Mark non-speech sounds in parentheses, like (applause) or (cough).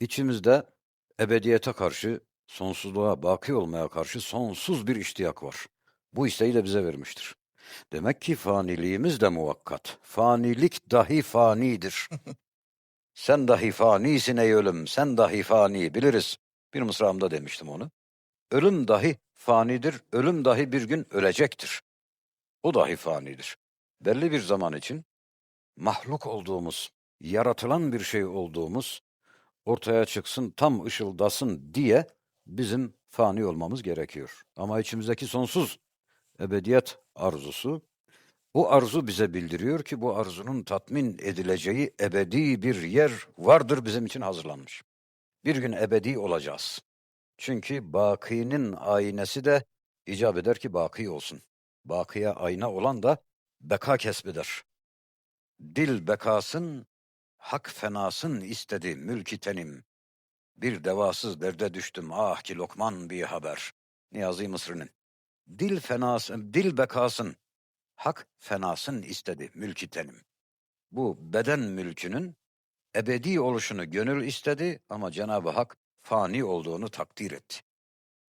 İçimizde ebediyete karşı, sonsuzluğa baki olmaya karşı sonsuz bir iştiyak var. Bu isteği de bize vermiştir. Demek ki faniliğimiz de muvakkat. Fanilik dahi fanidir. (laughs) sen dahi fanisin ey ölüm, sen dahi fani biliriz. Bir mısramda demiştim onu. Ölüm dahi fanidir, ölüm dahi bir gün ölecektir. O dahi fanidir. Belli bir zaman için mahluk olduğumuz, yaratılan bir şey olduğumuz ortaya çıksın, tam ışıldasın diye bizim fani olmamız gerekiyor. Ama içimizdeki sonsuz ebediyet arzusu, bu arzu bize bildiriyor ki bu arzunun tatmin edileceği ebedi bir yer vardır bizim için hazırlanmış. Bir gün ebedi olacağız. Çünkü bakinin aynesi de icap eder ki baki olsun. Bakiye ayna olan da beka kesbeder. Dil bekasın, hak fenasın istedi mülki tenim. Bir devasız derde düştüm ah ki lokman bir haber. Niyazi Mısır'ın. Dil fenasın, dil bekasın, hak fenasın istedi mülki tenim. Bu beden mülkünün ebedi oluşunu gönül istedi ama Cenab-ı Hak fani olduğunu takdir etti.